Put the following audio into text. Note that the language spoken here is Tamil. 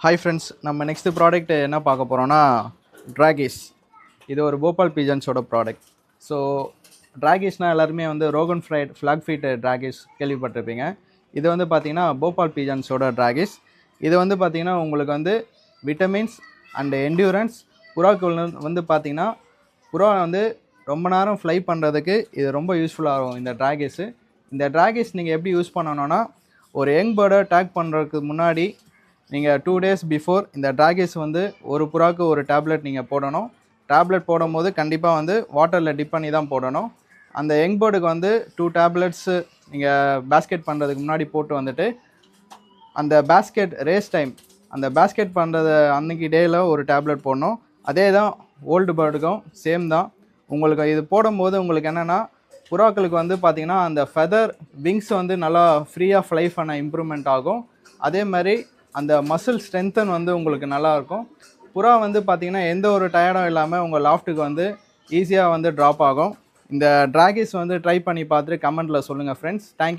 ஹாய் ஃப்ரெண்ட்ஸ் நம்ம நெக்ஸ்ட் ப்ராடக்ட் என்ன பார்க்க போகிறோன்னா ட்ராகிஸ் இது ஒரு போபால் பீஜன்ஸோட ப்ராடக்ட் ஸோ ட்ராகிஸ்னால் எல்லாருமே வந்து ரோகன் ஃப்ரைட் ஃப்ளாக் ஃபீட் ட்ராகிஸ் கேள்விப்பட்டிருப்பீங்க. இது வந்து பார்த்திங்கன்னா போபால் பீஜன்ஸோட ட்ராகிஸ் இது வந்து பார்த்தீங்கன்னா உங்களுக்கு வந்து விட்டமின்ஸ் அண்டு என்டியூரன்ஸ் புறாக்கள் வந்து- பார்த்திங்கன்னா பார்த்தீங்கன்னா புறா வந்து ரொம்ப நேரம் ஃப்ளை பண்ணுறதுக்கு இது ரொம்ப யூஸ்ஃபுல்லாக இருக்கும் இந்த ட்ராகிஸு இந்த ட்ராகிஸ் நீங்கள் எப்படி யூஸ் பண்ணணும்னா ஒரு யங் பேர்டை டேக் பண்ணுறதுக்கு முன்னாடி நீங்கள் டூ டேஸ் பிஃபோர் இந்த ட்ராகிஸ் வந்து ஒரு புறாக்கு ஒரு டேப்லெட் நீங்கள் போடணும். டேப்லெட் போடும்போது கண்டிப்பாக வந்து வாட்டரில் டிப் பண்ணி தான் போடணும். அந்த யங் பேர்டுக்கு வந்து டூ டேப்லெட்ஸு நீங்கள் பேஸ்கெட் பண்ணுறதுக்கு முன்னாடி போட்டு வந்துட்டு அந்த பேஸ்கெட் ரேஸ் டைம் அந்த பேஸ்கெட் பண்ணுறது அன்னைக்கு டேயில் ஒரு டேப்லெட் போடணும். அதே தான் ஓல்டு பேர்டுக்கும் சேம் தான். உங்களுக்கு இது போடும்போது உங்களுக்கு என்னென்னா புறாக்களுக்கு வந்து பார்த்திங்கன்னா அந்த ஃபெதர் விங்ஸ் வந்து நல்லா ஃப்ரீயாக ஃப்ளை பண்ண இம்ப்ரூவ்மெண்ட் ஆகும். அதே மாதிரி அந்த மசில் ஸ்ட்ரென்த்தன் வந்து உங்களுக்கு நல்லாயிருக்கும் புறா வந்து பார்த்திங்கன்னா எந்த ஒரு டயர்டும் இல்லாமல் உங்கள் லாஃப்ட்டுக்கு வந்து ஈஸியாக வந்து ட்ராப் ஆகும். இந்த ட்ராகிஸ் வந்து ட்ரை பண்ணி பார்த்துட்டு கமெண்ட்டில் சொல்லுங்கள் ஃப்ரெண்ட்ஸ் தேங்க்யூ